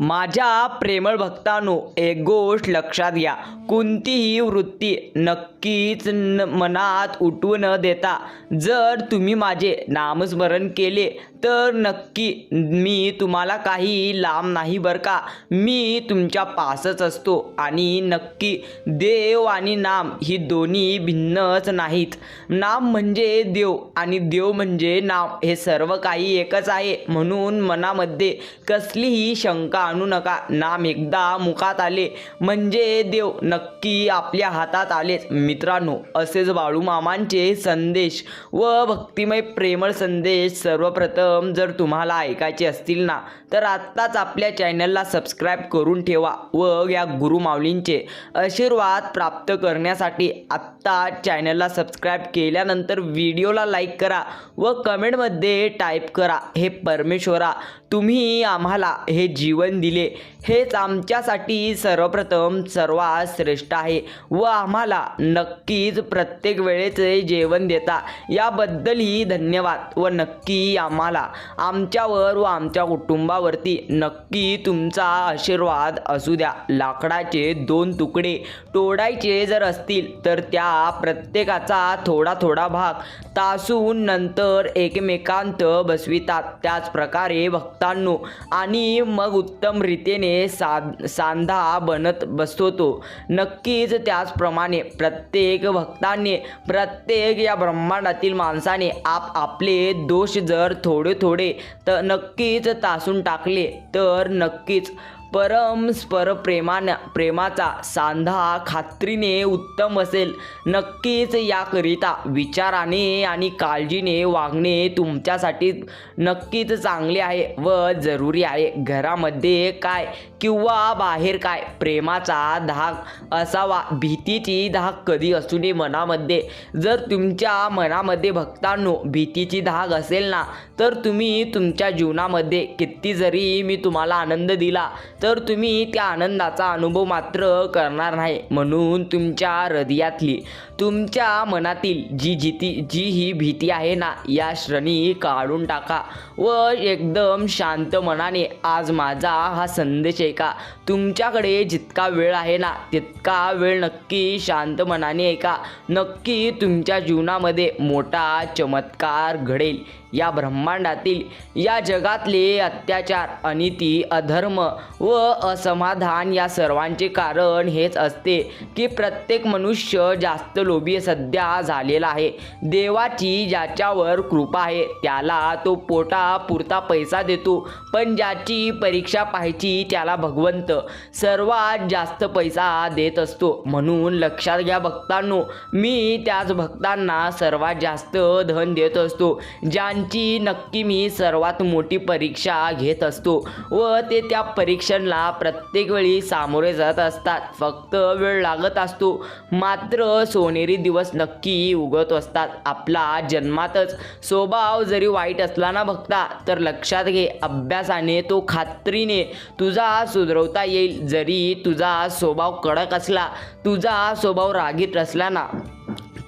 माझ्या प्रेमळ भक्तांनो एक गोष्ट लक्षात घ्या. कोणतीही वृत्ती नक्कीच न मनात उठवू न देता जर तुम्ही माझे नामस्मरण केले तर नक्की मी तुम्हाला काही लांब नाही बरं का? मी तुमच्या पासच असतो आणि नक्की देव आणि नाम ही दोन्ही भिन्नच नाहीत. नाम म्हणजे देव आणि देव म्हणजे नाम हे सर्व काही एकच आहे. म्हणून मनामध्ये कसलीही शंका आणू नका. नाम एकदा मुखात आले म्हणजे देव नक्की आपल्या हातात आलेच. मित्रांनो असेच बाळूमामांचे संदेश व भक्तिमय प्रेमळ संदेश सर्वप्रथम जर तुम्हाला ऐकायचे असतील ना तर आत्ताच आपल्या चॅनलला सबस्क्राईब करून ठेवा व या गुरुमाऊलींचे आशीर्वाद प्राप्त करण्यासाठी आत्ता चॅनलला सबस्क्राईब केल्यानंतर व्हिडिओला लाईक करा व कमेंटमध्ये टाईप करा हे परमेश्वरा तुम्ही आम्हाला हे जीवन दिले हेच आमच्यासाठी सर्वप्रथम सर्वात श्रेष्ठ आहे व आम्हाला नक्कीच प्रत्येक वेळेचे जेवण देता. याबद्दलही धन्यवाद व नक्की आम्हाला आमच्यावर व आमच्या कुटुंबावरती नक्की तुमचा आशीर्वाद असू द्या. लाकडाचे दोन तुकडे तोडायचे जर असतील तर त्या प्रत्येकाचा थोडा थोडा भाग तासून नंतर एकमेकांत बसवितात. त्याच प्रकारे भक्तांनो आणि मग उत्तम रीतीने सांधा बनत बसतो. तो नक्कीच त्याचप्रमाणे प्रत्येक भक्ताने प्रत्येक या ब्रह्मांडातील माणसाने आप आपले दोष जर थोडे थोडे तर नक्कीच तासून टाकले तर नक्कीच परमस्पर प्रेमान प्रेमाचा सांधा खात्रीने उत्तम असेल. नक्कीच याकरिता विचाराने आणि काळजीने वागणे तुमच्यासाठी नक्कीच चांगले आहे व जरुरी आहे. घरामध्ये काय किंवा बाहेर काय? प्रेमाचा धाक असावा. भीतीची धाक कधी असू नये मनामध्ये. जर तुमच्या मनामध्ये भक्तांनो भीतीची धाक असेल ना तर तुम्ही तुमच्या जीवनामध्ये किती जरी मी तुम्हाला आनंद दिला तर तुम्ही त्या आनंदाचा अनुभव मात्र करणार नाही. म्हणून तुमच्या हृदयातली तुमच्या मनातील जी जिती जी ही भीती आहे ना या श्रणी काढून टाका व एकदम शांत मनाने आज माझा हा संदेश ऐका तुमच्याकडे जितका वेळ आहे ना तितका वेळ नक्की शांत मनाने ऐका. नक्की तुमच्या जीवनामध्ये मोठा चमत्कार घडेल. या ब्रह्मांडातील या जगातले अत्याचार अनिती अधर्म व असमाधान या सर्वांचे कारण हेच असते की प्रत्येक मनुष्य जास्त लोभी सध्या झालेला आहे. देवाची ज्याच्यावर कृपा आहे त्याला तो पोटा पुरता पैसा देतो. पण ज्याची परीक्षा पाहायची त्याला भगवंत. सर्वात जास्त पैसा देत असतो. म्हणून लक्षात घ्या भक्तांनो मी त्याच भक्तांना सर्वात जास्त धन देत असतो. ज्यांची नक्की मी सर्वात मोठी परीक्षा घेत असतो व ते त्या परीक्षेला प्रत्येक वेळी सामोरे जात असतात. फक्त वेळ लागत असतो. मात्र सोनेरी दिवस नक्की उगत असतात. आपला जन्मातच स्वभाव जरी वाईट असला ना बघता तर लक्षात घे अभ्यासाने तो खात्रीने तुझा सुधरवता येईल जरी तुझा स्वभाव कडक असला तुझा स्वभाव रागीत असला ना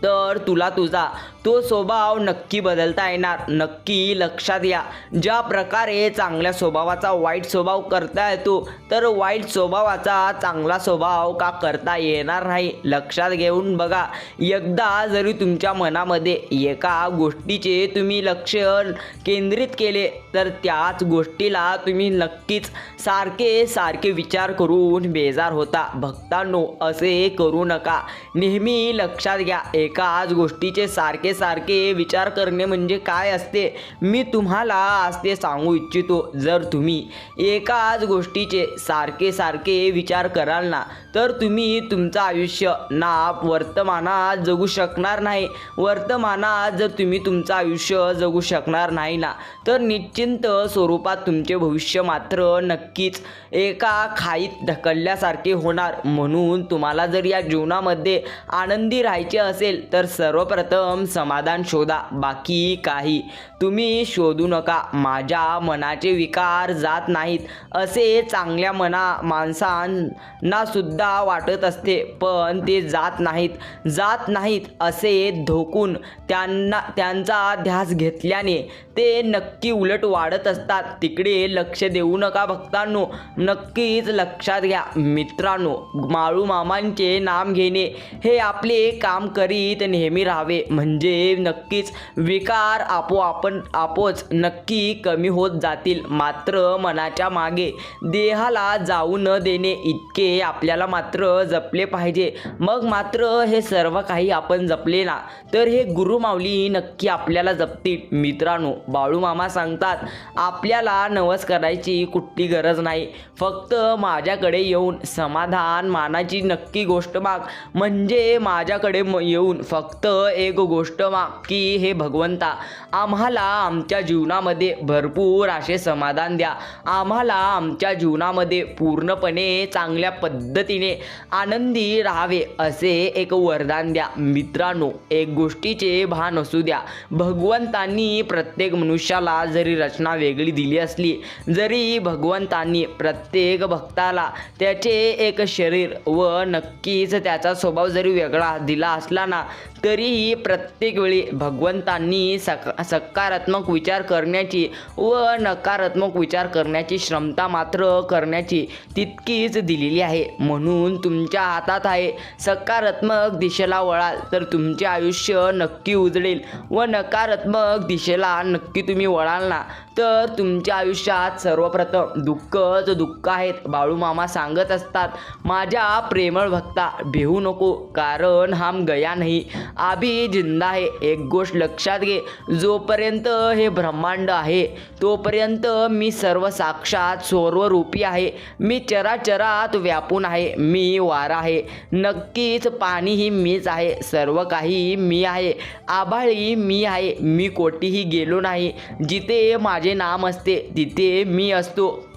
तर तुला तुझा तो स्वभाव नक्की बदलता येणार. नक्की लक्षात या. ज्या प्रकारे चांगल्या स्वभावाचा वाईट स्वभाव करता येतो तर वाईट स्वभावाचा चांगला स्वभाव का करता येणार नाही? लक्षात घेऊन बघा. एकदा जरी तुमच्या मनामध्ये एका गोष्टीचे तुम्ही लक्ष केंद्रित केले तर त्याच गोष्टीला तुम्ही नक्कीच सारखे सारखे विचार करून बेजार होता. भक्तांनो असे करू नका. नेहमी लक्षात घ्या. एकाच गोष्टीचे सारखे सारखे विचार करणे म्हणजे काय असते? मी तुम्हाला आज ते सांगू इच्छितो. जर तुम्ही एकाच गोष्टीचे सारखे सारखे विचार कराल ना तर तुम्ही तुमचं आयुष्य ना वर्तमानात जगू शकणार नाही. वर्तमानात जर तुम्ही तुमचं आयुष्य जगू शकणार नाही ना तर निश्चिंत स्वरूपात तुमचे भविष्य मात्र नक्कीच एका खाईत ढकलल्यासारखे होणार. म्हणून तुम्हाला जर या जीवनामध्ये आनंदी राहायचे असेल तर सर्वप्रथम समाधान शोधा बाकी काही. तुम्ही शोधू नका. माझ्या मनाचे विकार जात नाहीत. असे चांगल्या मना माणसांना सुद्धा वाटत असते पण ते जात नाहीत. जात नाहीत असे धोकून त्यांना त्यांचा ध्यास घेतल्याने ते नक्की उलट वाढत असतात. तिकडे लक्ष देऊ नका भक्तांनो. नक्कीच लक्षात घ्या. मित्रांनो माळू मामांचे नाम घेणे हे आपले काम करीत नेहमी राहावे. म्हणजे नक्कीच विकार आपोआपण आपोच नक्की कमी होत जातील. मात्र मनाच्या मागे देहाला जाऊ न देणे इतके आपल्याला मात्र जपले पाहिजे. मग मात्र हे सर्व काही आपण जपले ना तर हे गुरुमाऊली नक्की आपल्याला जपतील. मित्रांनो बाळूमामा सांगतात आपल्याला नवस करायची कुठली गरज नाही. फक्त माझ्याकडे येऊन समाधान मानाची नक्की गोष्ट माग. म्हणजे माझ्याकडे म- येऊन फक्त एक गोष्ट गोष्टमा की हे भगवंता आम्हाला आमच्या जीवनामध्ये भरपूर असे समाधान द्या. आम्हाला आमच्या जीवनामध्ये पूर्णपणे चांगल्या पद्धतीने आनंदी राहावे असे एक वरदान द्या. मित्रांनो एक गोष्टीचे भान असू द्या. भगवंतांनी प्रत्येक मनुष्याला जरी रचना वेगळी दिली असली जरी भगवंतांनी प्रत्येक भक्ताला त्याचे एक शरीर व नक्कीच त्याचा स्वभाव जरी वेगळा दिला असला ना तरीही प्रत्येक प्रत्येक वेळी भगवंतांनी सक सकारात्मक विचार करण्याची व नकारात्मक विचार करण्याची क्षमता मात्र करण्याची तितकीच दिलेली आहे. म्हणून तुमच्या हातात आहे. सकारात्मक दिशेला वळाल तर तुमचे आयुष्य नक्की उजळेल व नकारात्मक दिशेला नक्की तुम्ही वळाल ना. तर तुमच्या आयुष्यात सर्वप्रथम दुःखच दुःख आहेत. बाळूमामा सांगत असतात माझ्या प्रेमळ भक्ता भिहू नको कारण हम गया नाही. आभी जिंदा आहे. एक गोष्ट लक्षात घे. जोपर्यंत हे ब्रह्मांड आहे तोपर्यंत मी सर्व साक्षात सर्वरूपी आहे. मी चराचरात व्यापून आहे. मी वारा आहे. नक्कीच पाणीही मीच आहे. सर्व काही मी आहे. आभाळी मी आहे. मी कोठेही गेलो नाही. जिथे माझे नाम असते तिथे मी असतो.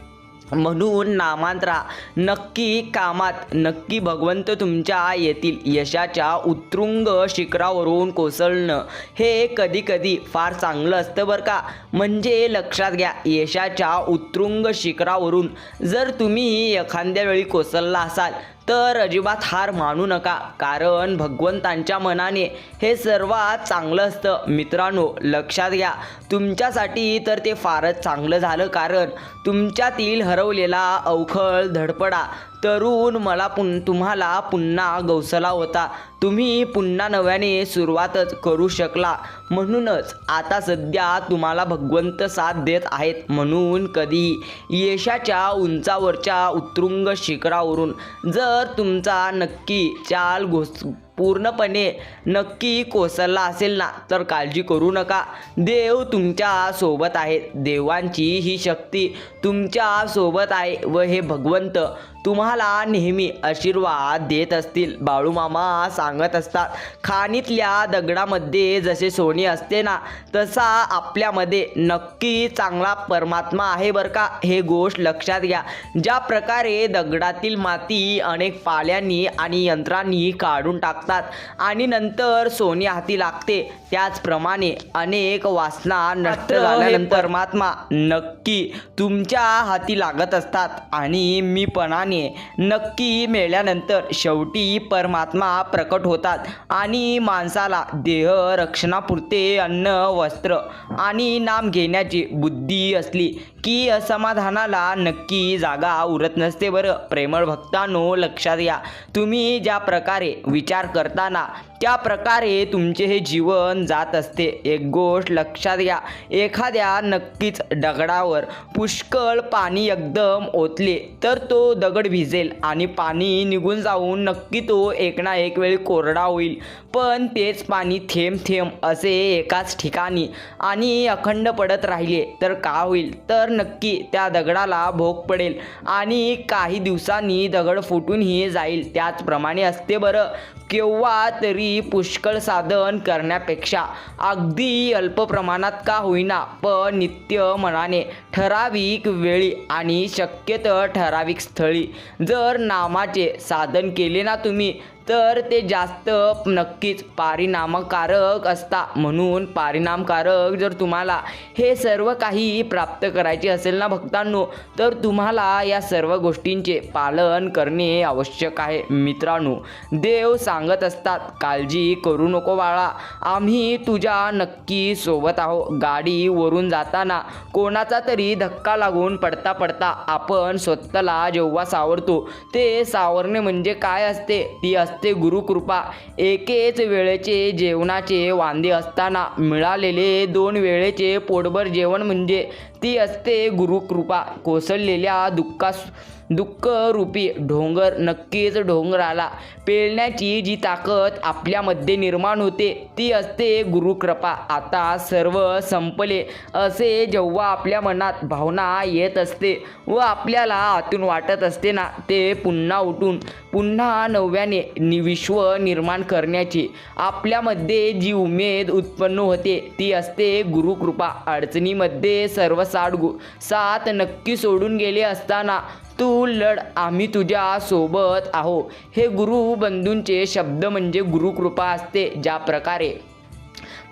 म्हणून नामांतरा नक्की कामात नक्की भगवंत तुमच्या येतील यशाच्या उत्तुंग शिखरावरून कोसळणं. हे कधी कधी फार चांगलं असतं बरं का. म्हणजे लक्षात घ्या यशाच्या उत्तुंग शिखरावरून जर तुम्ही एखाद्या वेळी कोसळला असाल तर अजिबात हार मानू नका कारण भगवंतांच्या मनाने हे सर्वात चांगलं असतं. मित्रांनो लक्षात घ्या तुमच्यासाठी तर ते फारच चांगलं झालं कारण तुमच्यातील हरवलेला अवखळ धडपडा तरुण मला पुन तुम्हाला पुन्हा गवसला होता. तुम्ही पुन्हा नव्याने सुरुवातच करू शकला. म्हणूनच आता सध्या तुम्हाला भगवंत साथ देत आहेत म्हणून कधी. यशाच्या उंचावरच्या उत्तुंग शिखरावरून. जर तुमचा नक्की चाल घोस पूर्णपणे नक्की कोसळला असेल ना तर काळजी करू नका. देव तुमच्यासोबत आहे देवांची ही शक्ती तुमच्यासोबत आहे व हे भगवंत तुम्हाला नेहमी आशीर्वाद देत असतील. बाळूमामा सांगत असतात खाणीतल्या दगडामध्ये जसे सोने असते ना तसा आपल्यामध्ये नक्की चांगला परमात्मा आहे बरं का? हे गोष्ट लक्षात घ्या. ज्या प्रकारे दगडातील माती अनेक पाल्यांनी आणि यंत्रांनी काढून टाकतात आणि नंतर सोने हाती लागते त्याचप्रमाणे अनेक वासना नष्ट झाल्यानंतर परमात्मा नक्की तुमच्या हाती लागत असतात. आणि मीपणाने नक्की मेल्यानंतर शेवटी परमात्मा प्रकट होतात. आणि माणसाला देह रक्षणापुरते अन्न वस्त्र आणि नाम घेण्याची बुद्धी असली की असमाधानाला नक्की जागा उरत नसते बरं. प्रेमळ भक्तांनो लक्षात घ्या. तुम्ही ज्या प्रकारे विचार करताना त्या प्रकारे तुमचे हे जीवन जात असते. एक गोष्ट लक्षात घ्या एखाद्या नक्कीच दगडावर पुष्कळ पाणी एकदम ओतले तर तो दगड भिजेल आणि पाणी निघून जाऊन नक्की तो एक ना एक वेळी कोरडा होईल. पण तेच पाणी थेंब थेंब असे एकाच ठिकाणी आणि अखंड पडत राहिले तर का होईल? तर नक्की त्या दगडाला भोग पडेल आणि काही दिवसांनी दगड फुटूनही जाईल. त्याचप्रमाणे असते बरं केव्हा तरी पुष्कळ साधन करण्यापेक्षा अगदी अल्प प्रमाणात का होईना. पण नित्य मनाने ठराविक वेळी आणि शक्यतो ठराविक स्थळी जर नामाचे साधन केले ना तुम्ही तर ते जास्त नक्कीच परिणामकारक असता. म्हणून परिणामकारक जर तुम्हाला हे सर्व काही प्राप्त करायचे असेल ना भक्तांनो तर तुम्हाला या सर्व गोष्टींचे पालन करणे आवश्यक आहे. मित्रांनो देव सांगत असतात काळजी करू नको बाळा. आम्ही तुझ्या नक्की सोबत आहो गाडी वरून जाताना कोणाचा तरी धक्का लागून पडता पडता आपण स्वतःला जेव्हा सावरतो ते सावरणे म्हणजे काय असते? ती असते गुरुकृपा एकेच वेळेचे जेवणाचे वांदे असताना मिळालेले दोन वेळेचे पोटभर जेवण म्हणजे ती असते गुरुकृपा कोसळलेल्या दुःखास दुःखरूपी ढोंगर नक्कीच ढोंगराला पेलण्याची जी ताकद आपल्यामध्ये निर्माण होते ती असते गुरुकृपा. आता सर्व संपले असे जेव्हा आपल्या मनात भावना येत असते व आपल्याला आतून वाटत असते ना ते पुन्हा उठून पुन्हा नव्याने विश्व निर्माण करण्याची. आपल्यामध्ये जी उमेद उत्पन्न होते ती असते गुरुकृपा. अडचणीमध्ये सर्व साठ गु साथ नक्की सोडून गेले असताना तू लढ आम्ही तुझ्या सोबत आहो. हे गुरु बंधूंचे शब्द म्हणजे गुरुकृपा असते ज्या प्रकारे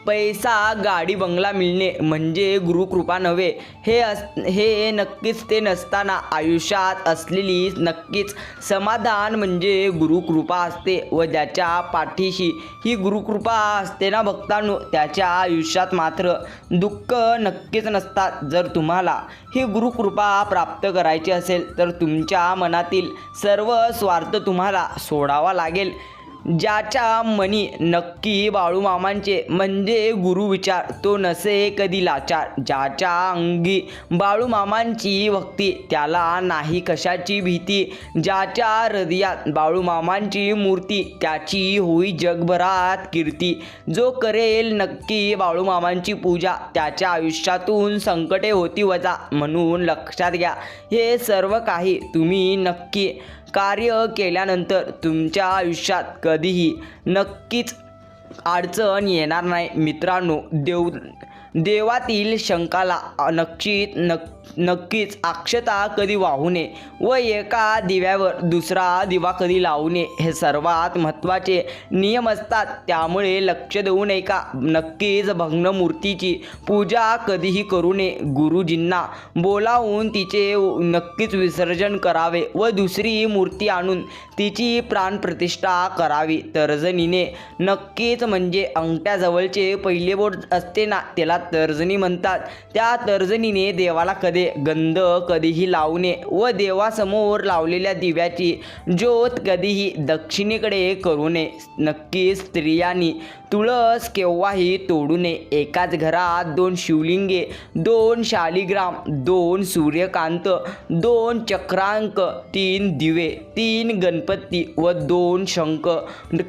पैसा गाडी बंगला मिळणे म्हणजे गुरुकृपा नव्हे. हे अस हे नक्कीच ते नसताना आयुष्यात असलेली नक्कीच समाधान म्हणजे गुरुकृपा असते व ज्याच्या पाठीशी ही गुरुकृपा असते ना भक्तांनो? त्याच्या आयुष्यात मात्र दुःख नक्कीच नसतात. जर तुम्हाला ही गुरुकृपा प्राप्त करायची असेल तर तुमच्या मनातील सर्व स्वार्थ तुम्हाला सोडावा लागेल. ज्याच्या मनी नक्की बाळूमामांचे म्हणजे गुरु विचार तो नसे कधी लाचार. ज्याच्या अंगी बाळूमामांची भक्ती त्याला नाही कशाची भीती. ज्याच्या हृदयात बाळूमामांची मूर्ती त्याची होई जगभरात कीर्ती. जो करेल नक्की बाळूमामांची पूजा त्याच्या आयुष्यातून संकटे होती वजा म्हणून लक्षात घ्या. हे सर्व काही तुम्ही नक्की कार्य केल्यानंतर तुमच्या आयुष्यात कधीही नक्कीच अडचण येणार नाही. मित्रांनो देव देवातील शंकाला नक्कीच नक नक्कीच अक्षता कधी वाहू नये व एका दिव्यावर दुसरा दिवा कधी लावू नये हे सर्वात महत्त्वाचे नियम असतात. त्यामुळे लक्ष देऊ नये का? नक्कीच भग्न मूर्तीची पूजा कधीही करू नये. गुरुजींना बोलावून तिचे नक्कीच विसर्जन करावे व दुसरी मूर्ती आणून तिची प्राणप्रतिष्ठा करावी. तर्जनीने नक्कीच म्हणजे अंगठ्याजवळचे पहिले बोट असते ना त्याला तर्जनी म्हणतात. त्या तर्जनीने देवाला कधी गंध कधीही लावणे व देवासमोर लावलेल्या दिव्याची ज्योत कधीही दक्षिणेकडे करू नये. नक्कीच स्त्रियांनी तुळस केव्हाही तोडू नये. एकाच घरात दोन शिवलिंगे दोन शालिग्राम दोन सूर्यकांत दोन चक्रांक तीन दिवे तीन गणपती व दोन शंख.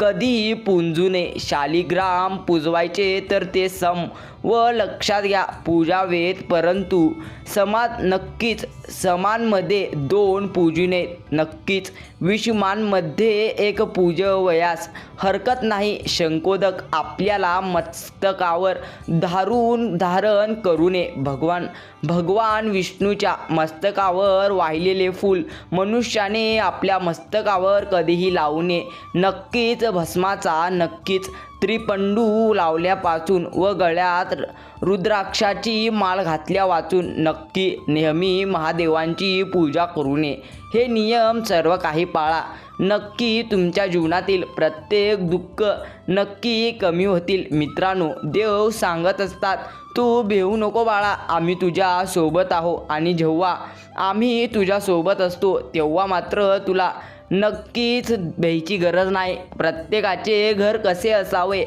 कधीही पुंजू नये. शालिग्राम पुजवायचे तर ते सम व लक्षात घ्या पूजा पूजावेत परंतु समाज नक्कीच समानमध्ये दोन पूजिने नक्कीच विषमानमध्ये एक पूजवयास. हरकत नाही शंकोदक आपल्याला मस्तकावर धारून धारण करू नये भगवान भगवान विष्णूच्या मस्तकावर वाहिलेले फूल मनुष्याने आपल्या मस्तकावर कधीही लावू नये. नक्कीच भस्माचा नक्कीच त्रिपंडू लावल्यापासून व गळ्यात रुद्राक्षाची माळ घातल्या वाचून नक्की नेहमी महादेवांची पूजा करू नये. हे नियम सर्व काही पाळा. नक्की तुमच्या जीवनातील प्रत्येक दुःख नक्की कमी होतील. मित्रांनो देव सांगत असतात तू भेऊ नको बाळा आम्ही तुझ्या सोबत आहो आणि जेव्हा आम्ही तुझ्यासोबत असतो तेव्हा मात्र तुला नक्कीच भ्यायची गरज नाही. प्रत्येकाचे घर कसे असावे?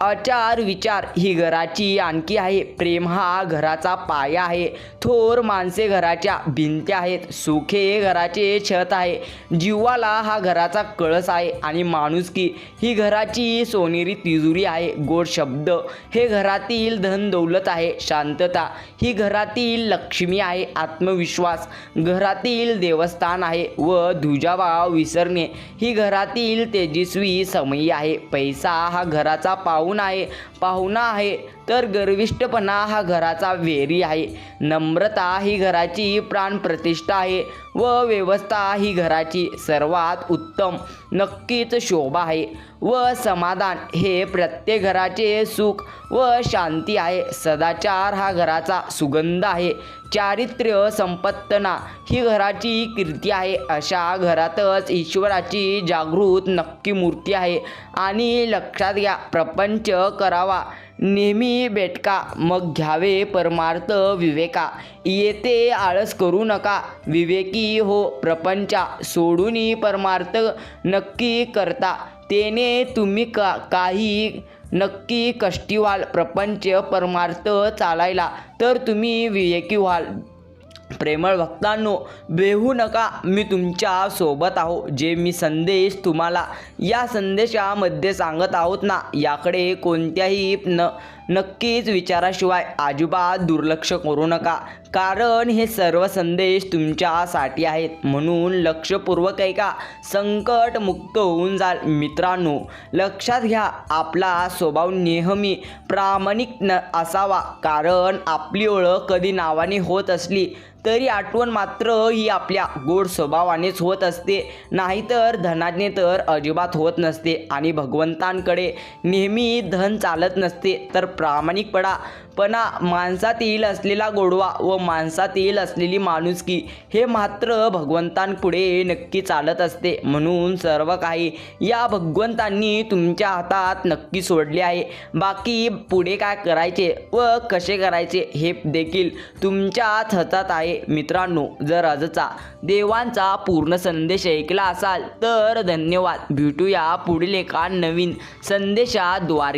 आचार विचार ही घराची आणखी आहे. प्रेम हा घराचा पाया आहे. थोर माणसे घराच्या भिंत्या आहेत. सुखे घराचे छत आहे. जीवाला हा घराचा कळस आहे आणि माणुसकी ही घराची सोनेरी तिजोरी आहे. गोड शब्द. हे घरातील धन दौलत आहे. शांतता. ही घरातील लक्ष्मी आहे. आत्मविश्वास. घरातील देवस्थान आहे व दुजाभाव विसरणे. ही घरातील तेजस्वी समयी आहे. पैसा हा घराचा पाहुणा आहे पाहुणा आहे. तर गर्विष्टपणा हा घराचा वेरी आहे. नम्रता ही घराची प्राणप्रतिष्ठा आहे व व्यवस्था ही घराची सर्वात उत्तम नक्कीच शोभा आहे व समाधान हे प्रत्येक घराचे सुख व शांती आहे. सदाचार हा घराचा सुगंध आहे. चारित्र्य संपत्तना ही घराची कीर्ती आहे. अशा घरातच ईश्वराची जागृत नक्की मूर्ती आहे. आणि लक्षात घ्या प्रपंच करावा. नेहमी बेटका मग घ्यावे परमार्थ विवेका. येते आळस करू नका विवेकी हो प्रपंचा सोडूनी परमार्थ नक्की करता. तेने तुम्ही का काही नक्की कष्टी व्हाल प्रपंच परमार्थ चालायला. तर तुम्ही विवेकी व्हाल. प्रेमळ भक्तांनो बेहू नका. मी तुमच्यासोबत आहो. जे मी संदेश तुम्हाला या संदेशामध्ये सांगत आहोत ना याकडे कोणत्याही न नक्कीच विचाराशिवाय अजिबात दुर्लक्ष करू नका. कारण हे सर्व संदेश तुमच्यासाठी आहेत. म्हणून लक्षपूर्वक ऐका. संकट मुक्त होऊन जाल. मित्रांनो लक्षात घ्या आपला स्वभाव नेहमी प्रामाणिक न असावा. कारण आपली ओळख कधी नावाने होत असली तरी आठवण मात्र ही आपल्या गोड स्वभावानेच होत असते. नाहीतर धनाने तर अजिबात होत नसते आणि भगवंतांकडे नेहमी धन चालत नसते. तर प्रामाणिकपणा पणा माणसातील असलेला गोडवा व माणसातील असलेली माणुसकी हे मात्र भगवंतांपुढे नक्की चालत असते. म्हणून सर्व काही या भगवंतांनी तुमच्या हातात नक्की सोडले आहे. बाकी पुढे काय करायचे व कसे करायचे हे देखील तुमच्याच हातात आहे. मित्रांनो जर आजचा देवांचा पूर्ण संदेश ऐकला असाल तर धन्यवाद. भेटूया पुढील एका नवीन संदेशाद्वारे.